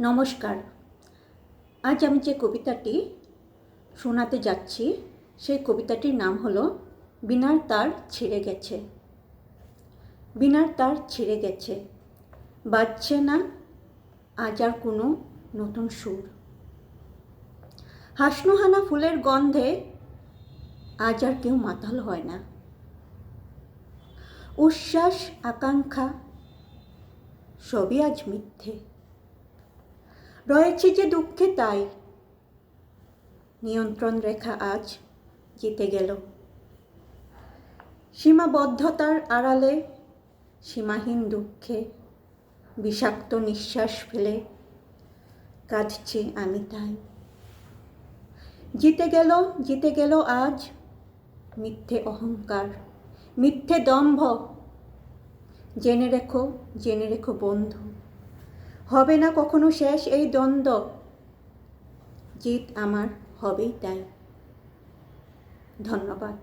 নমস্কার। আজ আমি যে কবিতাটি শোনাতে যাচ্ছি, সেই কবিতাটির নাম হলো, বিনার তার ছিঁড়ে গেছে। বিনার তার ছিঁড়ে গেছে। বাজছে না আজ আর কোনো নতুন সুর। হাসনুহানা ফুলের গন্ধে আজ আর কেউ মাতাল হয় না। উচ্ছ্বাস আকাঙ্ক্ষা, সবই আজ মিথ্যে। রয়েছে যে দুঃখে তাই। নিয়ন্ত্রণ রেখা আজ জিতে গেল। সীমাবদ্ধতার আড়ালে, সীমাহীন দুঃখে বিষাক্ত নিঃশ্বাস ফেলে কাঁদছি আমি তাই। জিতে গেল জিতে গেল আজ মিথ্যে অহংকার, মিথ্যে দম্ভ। জেনে রেখো জেনে রেখো বন্ধু। হবে না কখনো শেষ এই দ্বন্দ্ব। জিত আমার হবেই তাই। ধন্যবাদ।